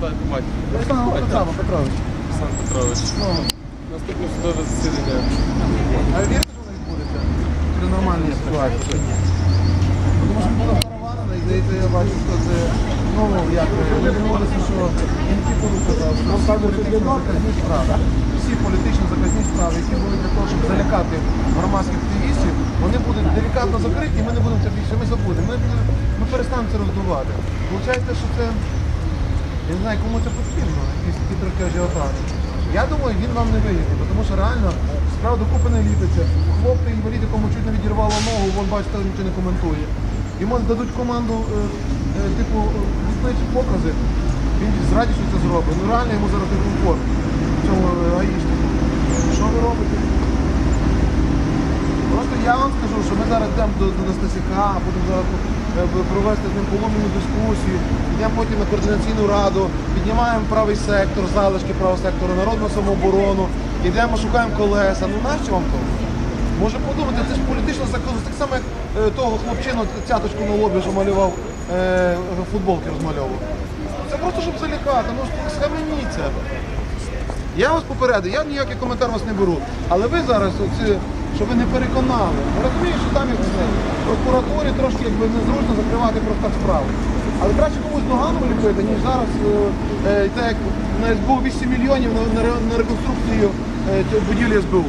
Петрович. Петрович. Наступне судове засідання. А ви вірите, що воно відбудеться? При нормальній ситуації? Тому що було переварено, і здається, я бачу, що це, ну, як, ми домовилися, що він типу казав, що всі політично заказні справи, всі політично заказні справи, які були для того, щоб залякати громадських активістів, вони будуть делікатно закриті, і ми не будемо це більше, ми забудемо. Ми, ми перестанемо це роздувати. Получається, що це, я не знаю, кому це потрібно, якісь такі трохи ажіотажі. Я думаю, він вам не вигідний, тому що реально справа докупи не ліпиться. Хлопці інвалід, якому чуть не відірвало ногу, вон бачите, нічого не коментує. Йому дадуть команду, е, е, типу, відповідь покази, він з радістю це зробить. Ну реально йому зараз не комфорт в цьому е, гаїшнику. Що ви робите? Просто я вам скажу, що ми зараз йдемо до, до Настасяка, будемо зараз е, провести з ним полум'яну дискусію, йдемо потім на координаційну раду, піднімаємо правий сектор, залишки правого сектору, народну самооборону, йдемо, шукаємо колеса. Ну нащо вам то? Може подумати, це ж політична закон, так само, як е, того хлопчину цяточку на лобі, що малював е, футболки розмальовував. Це просто щоб залякати, ну схаменіться. Я вас попередив, я ніякий коментар вас не беру. Але ви зараз, оці, що ви не переконали. Розумієш, що там як все. в прокуратурі трошки якби незручно закривати просто справу. Але краще комусь ногами ліпити, ніж зараз е, е, як на СБУ 8 мільйонів на, на, на реконструкцію е, будівлі СБУ.